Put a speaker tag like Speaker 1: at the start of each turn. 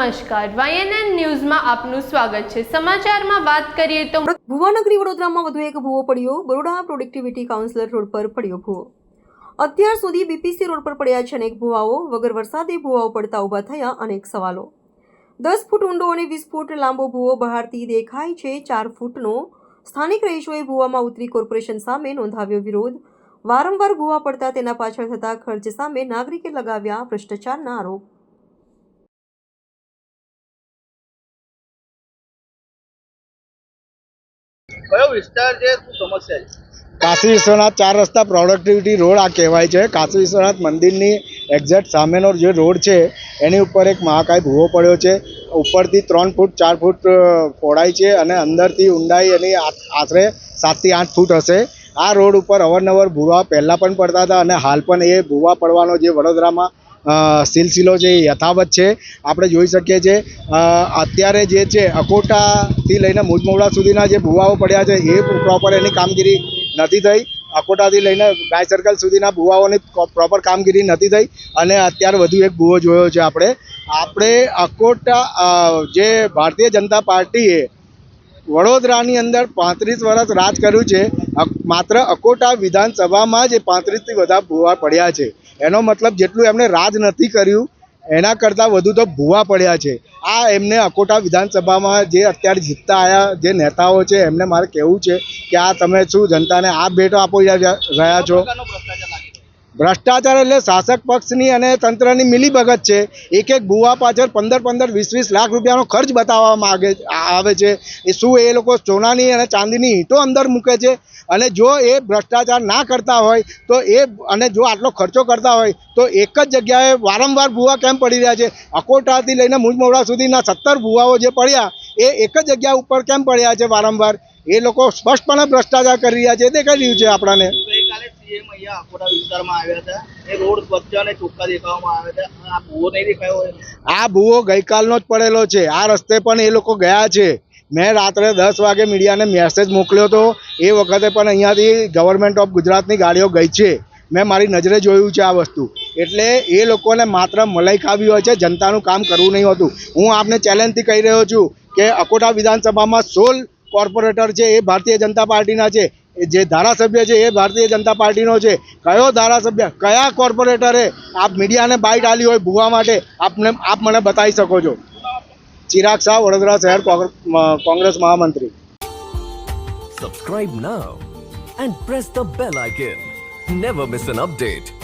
Speaker 1: નમસ્કાર. વાયએનએન ન્યૂઝમાં આપનું સ્વાગત છે. સમાચારમાં વાત કરીએ તો
Speaker 2: ભુવાનગરી વડોદરામાં વધુ એક ભૂવો પડ્યો. બરોડા પ્રોડક્ટિવિટી કાઉન્સિલર રોડ પર પડ્યો ભૂવો. અત્યાર સુધી બીપીસી રોડ પર પડ્યા છે અનેક ભૂવાઓ. વગર વરસાદે ભૂવાઓ પડતા ઊભા થયા અનેક સવાલો. દસ ફૂટ ઊંડો અને વીસ ફૂટ લાંબો ભૂવો બહારથી દેખાય છે. ચાર ફૂટનો. સ્થાનિક રહીશોએ ભૂવામાં ઉતરી કોર્પોરેશન સામે નોંધાવ્યો વિરોધ. વારંવાર ભૂવા પડતા તેના પાછળ થતા ખર્ચ સામે નાગરિકે લગાવ્યા ભ્રષ્ટાચારના આરોપ.
Speaker 3: કયો વિસ્તાર છે? શું સમસ્યા છે?
Speaker 4: કાશી વિશ્વનાથ ચાર રસ્તા પ્રોડક્ટિવિટી રોડ આ કહેવાય છે. કાશી વિશ્વનાથ મંદિરની એક્ઝેક્ટ સામેનો જે રોડ છે, એની ઉપર એક મહાકાય ભૂવો પડ્યો છે. ઉપરથી ત્રણ ફૂટ, ચાર ફૂટ પહોળાઈ છે અને અંદરથી ઊંડાઈ એની આશરે સાતથી આઠ ફૂટ હશે. આ રોડ ઉપર અવારનવાર ભૂવા પહેલાં પણ પડતા હતા અને હાલ પણ એ ભૂવા પડવાનો જે વડોદરામાં સિલસિલો છે એ યથાવત છે, આપણે જોઈ શકીએ છીએ. અત્યારે જે છે, અકોટાથી લઈને મુજમોડા સુધીના જે ભૂવાઓ પડ્યા છે, એ પ્રોપર એની કામગીરી નથી થઈ. અકોટાથી લઈને ગાય સર્કલ સુધીના ભૂવાઓની પ્રોપર કામગીરી નથી થઈ. અને અત્યારે વધુ એક ભૂવો જોયો છે આપણે. આપણે અકોટા જે ભારતીય જનતા પાર્ટીએ વડોદરાની અંદર પાંત્રીસ વર્ષ રાજ કર્યું છે. માત્ર અકોટા વિધાનસભામાં જ પાંત્રીસથી વધારે ભૂવા પડ્યા છે. એનો મતલબ જેટલું એમણે રાજ નથી કર્યું, એના કરતાં વધુ તો ભૂવા પડ્યા છે. આ એમને અકોટા વિધાનસભામાં જે અત્યારે જીતતા આવ્યા જે નેતાઓ છે, એમને મારે કહેવું છે કે આ તમે શું જનતાને આ ભેટો આપો રહ્યા છો?
Speaker 3: ભ્રષ્ટાચાર
Speaker 4: એટલે શાસક પક્ષની અને તંત્રની મિલીભગત છે. એક એક ભૂવા પાછળ પંદર પંદર વીસ વીસ લાખ રૂપિયાનો ખર્ચ બતાવવામાં આગે આવે છે. એ શું એ લોકો સોનાની અને ચાંદીની ઈંટો અંદર મૂકે છે? અને જો એ ભ્રષ્ટાચાર ના કરતા હોય, તો એ અને જો આટલો ખર્ચો કરતા હોય, તો એક જ જગ્યાએ વારંવાર ભૂવા કેમ પડી રહ્યા છે? અકોટાથી લઈને મુજમોડા સુધીના સત્તર ભૂવાઓ જે પડ્યા, એ એક જ જગ્યા ઉપર કેમ પડ્યા છે વારંવાર? એ લોકો સ્પષ્ટપણે ભ્રષ્ટાચાર કરી રહ્યા છે. દેખાઈ રહ્યું છે આપણાને.
Speaker 3: સીએમ અહીંયા અકોટા વિસ્તારમાં આવ્યા હતા. એ રોડ સ્વચ્છ અને ચોખ્ખા દેખાવામાં આવ્યા હતા. આ ભૂવો નહીં દેખાયો
Speaker 4: આ ભૂવો ગઈકાલનો જ પડેલો છે. આ રસ્તે પણ એ લોકો ગયા છે. મેં રાત્રે દસ વાગે મીડિયાને મેસેજ મોકલ્યો હતો એ વખતે પણ અહીંયાથી ગવર્મેન્ટ ઓફ ગુજરાતની ગાડીઓ ગઈ છે. મેં મારી નજરે જોયું છે આ વસ્તુ. એટલે એ લોકોને માત્ર મલાઈ ખાવી હોય છે, જનતાનું કામ કરવું નહીં હોતું. હું આપને ચેલેન્જથી કહી રહ્યો છું કે અકોટા વિધાનસભામાં સોલ કોર્પોરેટર છે, એ ભારતીય જનતા પાર્ટીના છે. જે ધારાસભ્ય છે એ ભારતીય જનતા પાર્ટીનો છે. કયો ધારાસભ્ય, કયા કોર્પોરેટરે આપ મીડિયાને બાઇટ આલી હોય ભૂવા માટે, આપને, આપ મને બતાવી શકો છો. ચિરાગ શાહ, વડોદરા શહેર કોંગ્ર- કોંગ્રેસ મહામંત્રી.
Speaker 5: Subscribe now and press the bell icon never miss an update.